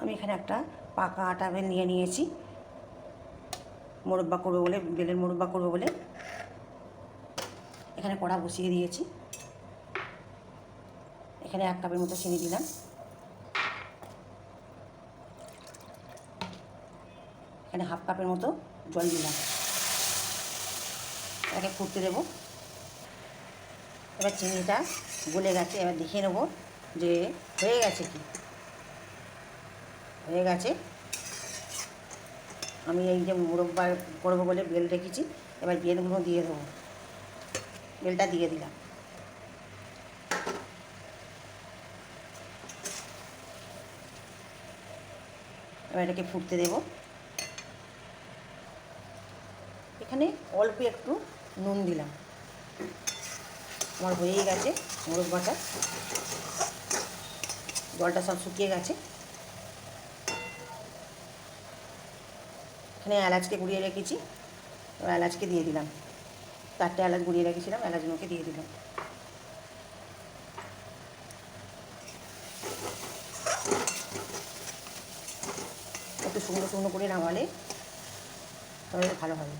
আমি এখানে একটা পাকা আটা বেল নিয়ে নিয়েছি। মোরব্বা করব বলে, বেলের মোরব্বা করব বলে এখানে কড়া বসিয়ে দিয়েছি। এখানে এক কাপের মতো চিনি দিলাম। এখানে হাফ কাপের মতো জল দিলাম। এটাকে ফুটতে দেবো। এবার চিনিটা গলে গেছে, এবার দেখিয়ে নেব যে হয়ে গেছে কি। হয়ে গেছে। আমি এই যে মুরব্বা করব বলে বেল রেখেছি, এবার বেলগুলো দিয়ে দেবো। বেলটা দিয়ে দিলাম। এবার এটাকে ফুটতে দেব। এখানে অল্প একটু নুন দিলাম। আমার হয়েই গেছে মোরব্বাটা জলটা সব শুকিয়ে গেছে। এখানে এলাচকে গুঁড়িয়ে রেখেছি। এবার এলাচকে দিয়ে দিলাম। চারটে এলাচ গুঁড়িয়ে রেখেছিলাম, এলাচ এলাচগুলোকে দিয়ে দিলাম। একটু শুকনো শুকনো করে নামালে তবে ভালো হবে।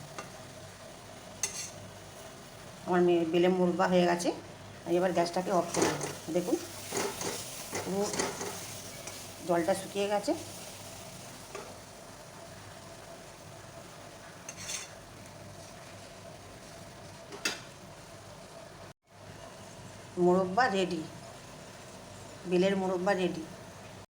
আমার মেয়ে বেলে মুরবা হয়ে গেছে এবার গ্যাসটাকে অফ করে দেখুন, পুরো জলটা শুকিয়ে গেছে। মোরব্বা রেডি বেলের মোরব্বা রেডি